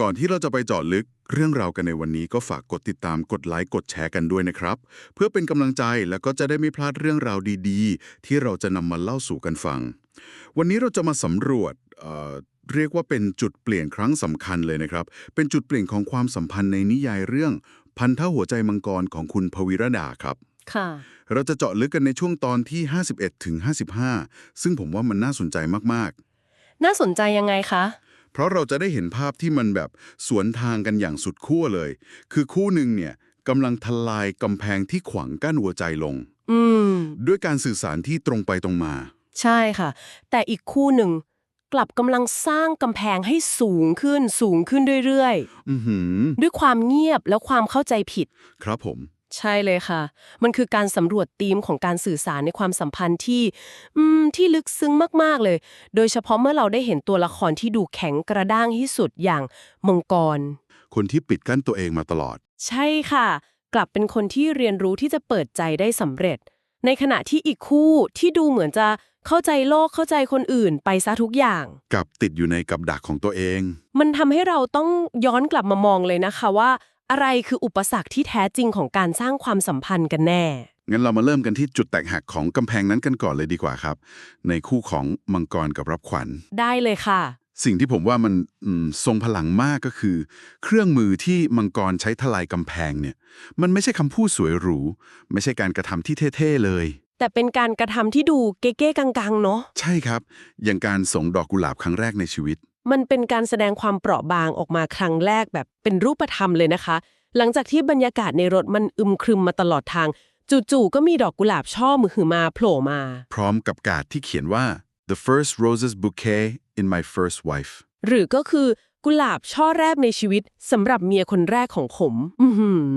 ก่อนที่เราจะไปเจาะลึกเรื่องราวกันในวันนี้ก็ฝากกดติดตามกดไลค์กดแชร์กันด้วยนะครับ เพื่อเป็นกำลังใจแล้วก็จะได้ไม่พลาดเรื่องราวดีๆ ที่เราจะนำมาเล่าสู่กันฟัง วันนี้เราจะมาสำรวจเอ่อเรียกว่าเป็นจุดเปลี่ยนครั้งสำคัญเลยนะครับ เป็นจุดเปลี่ยนของความสัมพันธ์ในนิยายเรื่อง พันธะหัวใจมังกรของคุณพวิรดาครับค่ะเราจะเจาะลึกกันในช่วงตอนที่ 51ถึง55 ซึ่งผมว่ามันน่าสนใจมากๆ น่าสนใจยังไงคะ เพราะเราจะได้เห็นภาพที่มันแบบสวนทางกันอย่างสุดขั้วเลย คือคู่หนึ่งเนี่ยกำลังทลายกำแพงที่ขวางกั้นหัวใจลงอืมด้วยการสื่อสารที่ตรงไปตรงมา ใช่ค่ะ แต่อีกคู่หนึ่งกลับกำลังสร้างกำแพงให้สูงขึ้นสูงขึ้นเรื่อยอือหือๆด้วยความเงียบแล้วความเข้าใจผิด ครับผม ใช่เลยค่ะ มันคือการสำรวจธีมของการสื่อสารในความสัมพันธ์ที่ อืม ที่ลึกซึ้งมากๆเลย โดยเฉพาะเมื่อเราได้เห็นตัวละครที่ดูแข็งกระด้างที่สุดอย่างมังกร คนที่ปิดกั้นตัวเองมาตลอด ใช่ค่ะ กลับเป็นคนที่เรียนรู้ที่จะเปิดใจได้สำเร็จ ในขณะที่อีกคู่ที่ดูเหมือนจะเข้าใจโลกเข้าใจคนอื่นไปซะทุกอย่าง กับติดอยู่ในกับดักของตัวเอง มันทำให้เราต้องย้อนกลับมามองเลยนะคะว่า อะไรคืออุปสรรคที่แท้จริงของการสร้างความสัมพันธ์กันแน่ งั้นเรามาเริ่มกันที่จุดแตกหักของกำแพงนั้นกันก่อนเลยดีกว่าครับ ในคู่ของมังกรกับรับขวัญ ได้เลยค่ะ สิ่งที่ผมว่ามันอืมทรงพลังมากก็คือ เครื่องมือที่มังกรใช้ทลายกำแพงเนี่ย มันไม่ใช่คำพูดสวยหรู ไม่ใช่การกระทำที่เท่ๆเลย แต่เป็นการกระทำที่ดูเก๊ๆกังๆ เนาะ ใช่ครับ อย่างการส่งดอกกุหลาบครั้งแรกในชีวิต มันเป็นการแสดงความเปราะบางออกมาครั้งแรกแบบเป็นรูปธรรมเลยนะคะ หลังจากที่บรรยากาศในรถมันอึมครึมมาตลอดทาง จู่ๆก็มีดอกกุหลาบช่อมือหือมาโผล่มา พร้อมกับการ์ดที่เขียนว่า the first roses bouquet in my first wife หรือก็คือกุหลาบช่อแรกในชีวิตสำหรับเมียคนแรกของผม อือหือ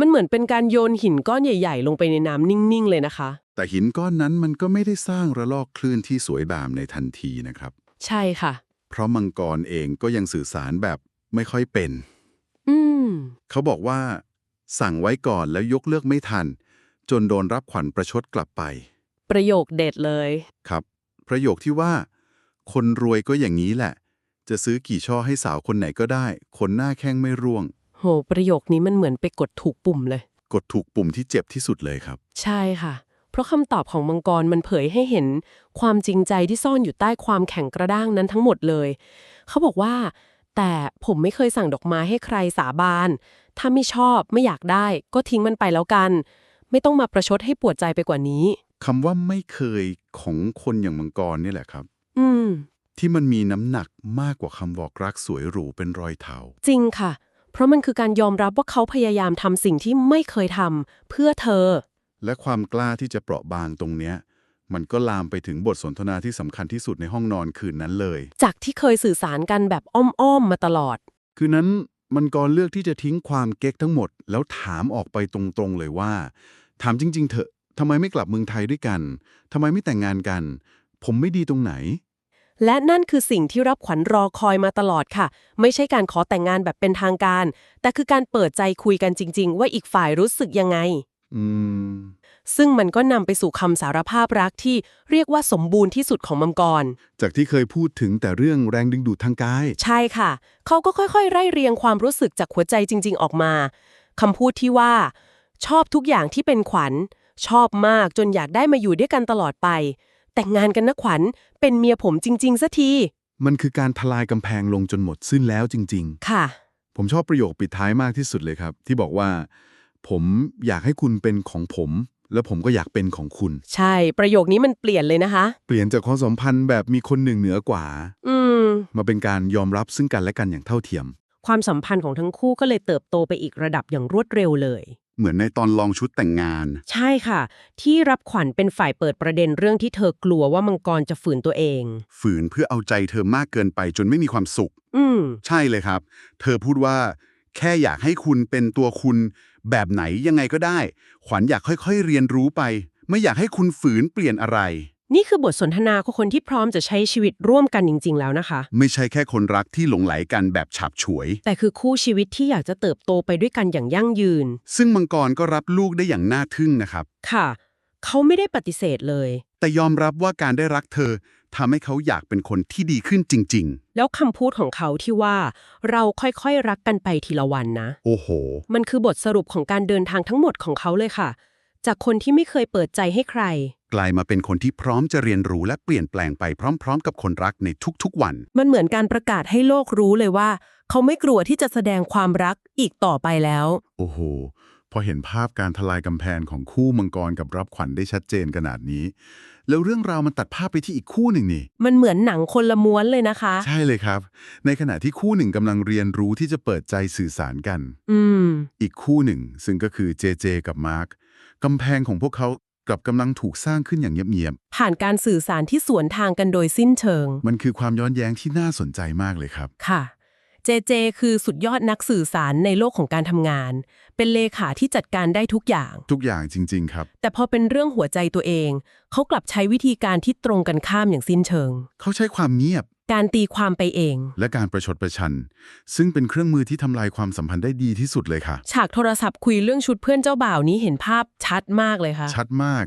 มันเหมือนเป็นการโยนหินก้อนใหญ่ ๆ ลงไปในน้ำนิ่ง ๆ เลยนะคะ แต่หินก้อนนั้นมันก็ไม่ได้สร้างระลอกคลื่นที่สวยบามในทันทีนะครับ ใช่ค่ะ เพราะมังกรเองก็ยังสื่อสารแบบไม่ค่อยเป็น อืม เขาบอกว่า สั่งไว้ก่อนแล้วยกเลิกไม่ทัน จนโดนรับขวัญประชดกลับไป ประโยคเด็ดเลย ครับ ประโยคที่ว่า คนรวยก็อย่างนี้แหละ จะซื้อกี่ช่อให้สาวคนไหนก็ได้ คนหน้าแข้งไม่ร่วง โห ประโยคนี้มันเหมือนไปกดถูกปุ่มเลย กดถูกปุ่มที่เจ็บที่สุดเลยครับ ใช่ค่ะ เพราะคำตอบของมังกรมันเผยให้เห็นความจริงใจที่ซ่อนอยู่ใต้ความแข็งกระด้างนั้นทั้งหมดเลย เขาบอกว่า แต่ผมไม่เคยสั่งดอกไม้ให้ใครสาบาน ถ้าไม่ชอบไม่อยากได้ ก็ทิ้งมันไปแล้วกัน ไม่ต้องมาประชดให้ปวดใจไปกว่านี้คำว่าไม่เคยของคนอย่างมังกรนี่แหละครับ อืม ที่มันมีน้ำหนักมากกว่าคำบอกรักสวยหรูเป็นรอยเท้าจริงค่ะ เพราะมันคือการยอมรับว่าเขาพยายามทำสิ่งที่ไม่เคยทำเพื่อเธอ และความกล้าที่จะเปราะบางตรงเนี้ยมันก็ลามไปถึงบทสนทนาที่สำคัญที่สุดในห้องนอนคืนนั้นเลย จากที่เคยสื่อสารกันแบบอ้อมๆมาตลอด คืนนั้นมันกรเลือกที่จะทิ้งความเก๊กทั้งหมด แล้วถามออกไปตรงๆเลยว่า ถามจริง ๆ เถอะทำไมไม่กลับเมืองไทยด้วยกันทำไมไม่แต่งงานกัน ผมไม่ดีตรงไหน และนั่นคือสิ่งที่รับขวัญรอคอยมาตลอดค่ะ ไม่ใช่การขอแต่งงานแบบเป็นทางการ แต่คือการเปิดใจคุยกันจริง ๆ ว่าอีกฝ่ายรู้สึกยังไง อืม ซึ่งมันก็นำไปสู่คำสารภาพรักที่เรียกว่าสมบูรณ์ที่สุดของมังกร จากที่เคยพูดถึงแต่เรื่องแรงดึงดูดทางกาย ใช่ค่ะ เขาก็ค่อยๆ ไล่เรียงความรู้สึกจากหัวใจจริง ๆ ออกมาคำพูดที่ว่า ชอบทุกอย่างที่เป็นขวัญ ชอบมากจนอยากได้มาอยู่ด้วยกันตลอดไป แต่งงานกันนะขวัญ เป็นเมียผมจริงๆสัที มันคือการทลายกำแพงลงจนหมดสิ้นแล้วจริง ๆ ค่ะ ผมชอบประโยคปิดท้ายมากที่สุดเลยครับ ที่บอกว่า ผมอยากให้คุณเป็นของผม แล้วผมก็อยากเป็นของคุณ ใช่ ประโยคนี้มันเปลี่ยนเลยนะคะ เปลี่ยนจากความสัมพันธ์แบบมีคนหนึ่งเหนือกว่า อืม มาเป็นการยอมรับซึ่งกันและกันอย่างเท่าเทียม ความสัมพันธ์ของทั้งคู่ก็เลยเติบโตไปอีกระดับอย่างรวดเร็วเลย เหมือนในตอนลองชุดแต่งงาน ใช่ค่ะ ที่รับขวัญเป็นฝ่ายเปิดประเด็นเรื่องที่เธอกลัวว่ามังกรจะฝืนตัวเอง ฝืนเพื่อเอาใจเธอมากเกินไปจนไม่มีความสุข อืม ใช่เลยครับ เธอพูดว่า แค่อยากให้คุณเป็นตัวคุณ แบบไหนยังไงก็ได้ ขวัญอยากค่อยๆเรียนรู้ไป ไม่อยากให้คุณฝืนเปลี่ยนอะไร นี่คือบทสนทนาของคนที่พร้อมจะใช้ชีวิตร่วมกันจริง ๆ แล้วนะคะ ไม่ใช่แค่คนรักที่หลงไหลกันแบบฉับฉวย แต่คือคู่ชีวิตที่อยากจะเติบโตไปด้วยกันอย่างยั่งยืน ซึ่งมังกรก็รับลูกได้อย่างน่าทึ่งนะครับ ค่ะ เขาไม่ได้ปฏิเสธเลย แต่ยอมรับว่าการได้รักเธอ ทำให้เขาอยากเป็นคนที่ดีขึ้นจริงแล้วคำพูดของเขาที่ว่า เราค่อยๆรักกันไปทีละวันนะๆโอ้โห มันคือบทสรุปของการเดินทางทั้งหมดของเขาเลยค่ะ จากคนที่ไม่เคยเปิดใจให้ใคร กลายมาเป็นคนที่พร้อมจะเรียนรู้และเปลี่ยนแปลงไปพร้อม ๆ กับคนรักในทุกๆวัน มันเหมือนการประกาศให้โลกรู้เลยว่า เขาไม่กลัวที่จะแสดงความรักอีกต่อไปแล้ว โอ้โห พอเห็นภาพการทลายกำแพงของคู่มังกรกับรับขวัญได้ชัดเจนขนาดนี้ แล้วเรื่องราวมันตัดภาพไปที่อีกคู่หนึ่งนี่ มันเหมือนหนังคนละม้วนเลยนะคะ ใช่เลยครับ ในขณะที่คู่หนึ่งกำลังเรียนรู้ที่จะเปิดใจสื่อสารกัน อืม อีกคู่หนึ่ง ซึ่งก็คือเจเจกับมาร์คกำแพงของพวกเขากลับกำลังถูกสร้างขึ้นอย่างเงียบผ่านการสื่อสารที่สวนทางกันโดยสิ้นเชิง ๆมันคือความย้อนแย้งที่น่าสนใจมากเลยครับ ค่ะ เจเจคือสุดยอดนักสื่อสารในโลกของการทำงาน เป็นเลขาที่จัดการได้ทุกอย่าง ทุกอย่างจริง ๆ ครับ แต่พอเป็นเรื่องหัวใจตัวเอง เขากลับใช้วิธีการที่ตรงกันข้ามอย่างสิ้นเชิง เขาใช้ความเงียบ การตีความไปเอง และการประชดประชัน ซึ่งเป็นเครื่องมือที่ทำลายความสัมพันธ์ได้ดีที่สุดเลยค่ะ ฉากโทรศัพท์คุยเรื่องชุดเพื่อนเจ้าบ่าวนี้เห็นภาพชัดมากเลยค่ะ ชัดมาก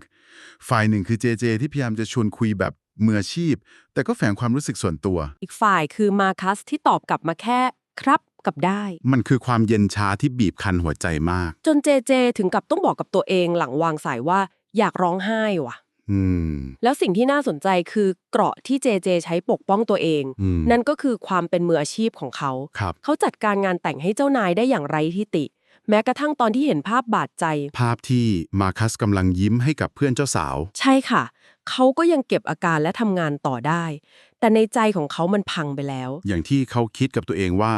ฝ่ายหนึ่งคือเจเจที่พยายามจะชวนคุยแบบ มืออาชีพ แต่ก็แฝงความรู้สึกส่วนตัว อีกฝ่ายคือมาคัสที่ตอบกลับมาแค่ครับกับได้ มันคือความเย็นชาที่บีบคั้นหัวใจมาก จนเจเจถึงกับต้องบอกกับตัวเองหลังวางสายว่าอยากร้องไห้ว่ะ อืม แล้วสิ่งที่น่าสนใจคือเกราะที่เจเจใช้ปกป้องตัวเอง อืม นั่นก็คือความเป็นมืออาชีพของเขา ครับ เขาจัดการงานแต่งให้เจ้านายได้อย่างไร้ที่ติ แม้กระทั่งตอนที่เห็นภาพบาดใจ ภาพที่มาคัสกำลังยิ้มให้กับเพื่อนเจ้าสาว ใช่ค่ะ เขาก็ยังเก็บอาการและทำงานต่อได้ แต่ในใจของเขามันพังไปแล้ว อย่างที่เขาคิดกับตัวเองว่า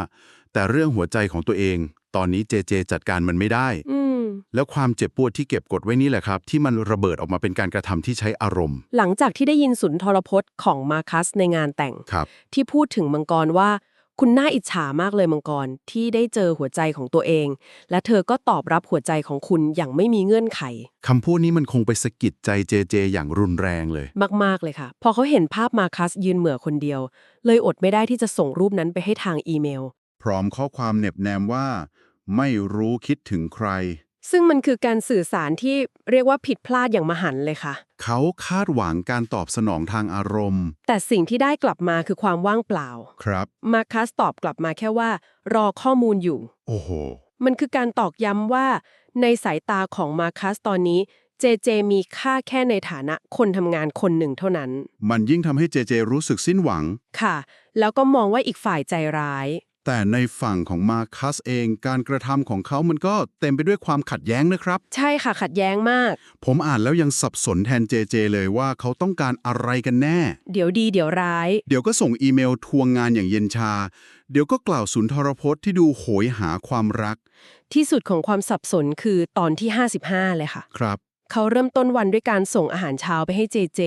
แต่เรื่องหัวใจของตัวเอง ตอนนี้เจเจจัดการมันไม่ได้ อืม แล้วความเจ็บปวดที่เก็บกดไว้นี่แหละครับ ที่มันระเบิดออกมาเป็นการกระทำที่ใช้อารมณ์หลังจากที่ได้ยินสุนทรพจน์ของมาคัสในงานแต่ง ครับ ที่พูดถึงมังกรว่า คุณน่าอิจฉามากเลยมังกรที่ได้เจอหัวใจของตัวเอง และเธอก็ตอบรับหัวใจของคุณอย่างไม่มีเงื่อนไข คำพูดนี้มันคงไปสะกิดใจเจเจอย่างรุนแรงเลย มากๆเลยค่ะ พอเขาเห็นภาพมาคัสยืนเหมือคนเดียว เลยอดไม่ได้ที่จะส่งรูปนั้นไปให้ทางอีเมล พร้อมข้อความเหน็บแนมว่า ไม่รู้คิดถึงใคร ซึ่งมันคือการสื่อสารที่เรียกว่าผิดพลาดอย่างมหันต์เลยค่ะ เขาคาดหวังการตอบสนองทางอารมณ์ แต่สิ่งที่ได้กลับมาคือความว่างเปล่า ครับ มาคัสตอบกลับมาแค่ว่า รอข้อมูลอยู่ โอ้โห มันคือการตอกย้ำว่า ในสายตาของมาคัสตอนนี้เจเจมีค่าแค่ในฐานะคนทำงานคนหนึ่งเท่านั้น มันยิ่งทำให้เจเจรู้สึกสิ้นหวัง ค่ะ แล้วก็มองว่าอีกฝ่ายใจร้าย แต่ในฝั่งของมาคัสเองการกระทำของเขามันก็เต็มไปด้วยความขัดแย้งนะครับ ใช่ค่ะขัดแย้งมาก ผมอ่านแล้วยังสับสนแทนเจเจเลยว่าเขาต้องการอะไรกันแน่ เดี๋ยวดีเดี๋ยวร้าย เดี๋ยวก็ส่งอีเมลทวงงานอย่างเย็นชา เดี๋ยวก็กล่าวสุนทรพจน์ที่ดูโหยหาความรัก ที่สุดของความสับสนคือตอนที่ 55 เลยค่ะ ครับ เขาเริ่มต้นวันด้วยการส่งอาหารเช้าไปให้เจเจ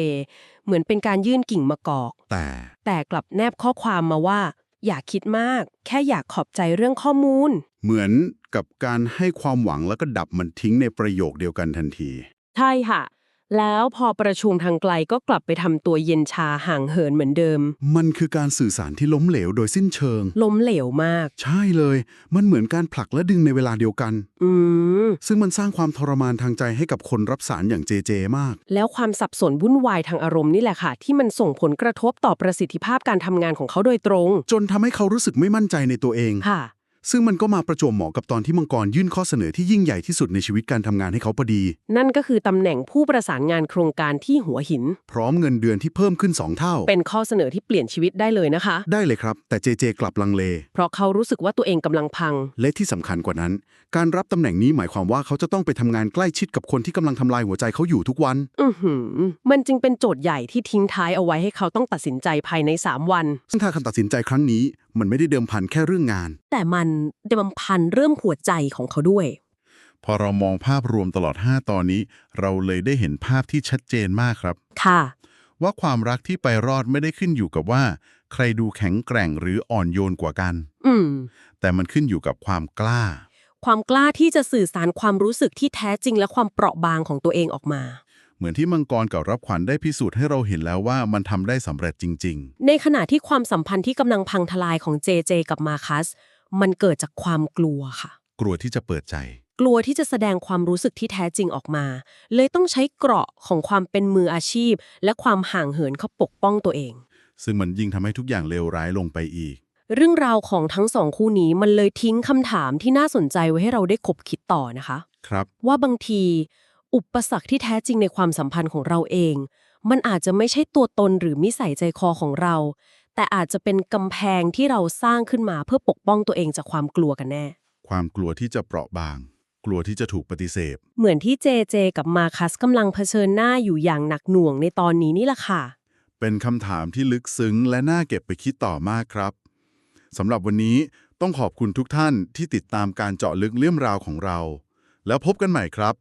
เหมือนเป็นการยื่นกิ่งมะกอก แต่ แต่กลับแนบข้อความมาว่า อย่าคิดมาก แค่อยากขอบใจเรื่องข้อมูล เหมือนกับการให้ความหวังแล้วก็ดับมันทิ้งในประโยคเดียวกันทันที ใช่ค่ะ แล้วพอประชุมทางไกลก็กลับไปทำตัวเย็นชาห่างเหินเหมือนเดิม มันคือการสื่อสารที่ล้มเหลวโดยสิ้นเชิง ล้มเหลวมาก ใช่เลย มันเหมือนการผลักและดึงในเวลาเดียวกัน อืม ซึ่งมันสร้างความทรมานทางใจให้กับคนรับสารอย่างเจเจมาก แล้วความสับสนวุ่นวายทางอารมณ์นี่แหละค่ะ ที่มันส่งผลกระทบต่อประสิทธิภาพการทำงานของเขาโดยตรง จนทำให้เขารู้สึกไม่มั่นใจในตัวเอง ค่ะ ซึ่งมันก็มาประจวบเหมาะกับตอนที่มังกรยื่นข้อเสนอที่ยิ่งใหญ่ที่สุดในชีวิตการทำงานให้เขาพอดี นั่นก็คือตำแหน่งผู้ประสานงานโครงการที่หัวหิน พร้อมเงินเดือนที่เพิ่มขึ้น 2 เท่า เป็นข้อเสนอที่เปลี่ยนชีวิตได้เลยนะคะ ได้เลยครับ แต่เจเจกลับลังเล เพราะเขารู้สึกว่าตัวเองกำลังพัง และที่สำคัญกว่านั้น การรับตำแหน่งนี้หมายความว่าเขาจะต้องไปทำงานใกล้ชิดกับคนที่กำลังทำลายหัวใจเขาอยู่ทุกวัน อือหือ มันจึงเป็นโจทย์ใหญ่ที่ทิ้งท้ายเอาไว้ให้เขาต้องตัดสินใจภายใน 3 วัน ซึ่งถ้าคำตัดสินใจครั้งนี้ มันไม่ได้เดิมพันแค่เรื่องงาน แต่มันเดิมพันเริ่มหัวใจของเขาด้วย พอเรามองภาพรวมตลอด 5 ตอนนี้ เราเลยได้เห็นภาพที่ชัดเจนมากครับ ค่ะ ว่าความรักที่ไปรอดไม่ได้ขึ้นอยู่กับว่า ใครดูแข็งแกร่งหรืออ่อนโยนกว่ากัน อืม แต่มันขึ้นอยู่กับความกล้า ความกล้าที่จะสื่อสารความรู้สึกที่แท้จริงและความเปราะบางของตัวเองออกมาเห มือนที่มังกรกับรับขวัญได้พิสูจน์ให้เราเห็นแล้วว่ามันทำได้สำเร็จจริง ในขณะที่ความสัมพันธ์ที่กำลังพังทลายของเจเจกับมาคัส มันเกิดจากความกลัวค่ะ ๆ กลัวที่จะเปิดใจ กลัวที่จะแสดงความรู้สึกที่แท้จริงออกมา เลยต้องใช้เกราะของความเป็นมืออาชีพ และความห่างเหินเขาปกป้องตัวเอง ซึ่งมันยิ่งทำให้ทุกอย่างเลวร้ายลงไปอีก เรื่องราวของทั้งสองคู่นี้มันเลยทิ้งคำถามที่น่าสนใจไว้ให้เราได้คบคิดต่อนะคะ ครับ ว่าบางที อุปสรรคที่แท้จริงในความสัมพันธ์ของเราเอง มันอาจจะไม่ใช่ตัวตนหรือมิสัยใจคอของเรา แต่อาจจะเป็นกำแพงที่เราสร้างขึ้นมาเพื่อปกป้องตัวเองจากความกลัวกันแน่ ความกลัวที่จะเปราะบาง กลัวที่จะถูกปฏิเสธ เหมือนที่เจเจกับมาคัสกำลังเผชิญหน้าอยู่อย่างหนักหน่วงในตอนนี้นี่แหละค่ะ เป็นคำถามที่ลึกซึ้งและน่าเก็บไปคิดต่อมากครับสำหรับวันนี้ต้องขอบคุณทุกท่านที่ติดตามการเจาะลึกเรื่องราวของเรา แล้วพบกันใหม่ครับ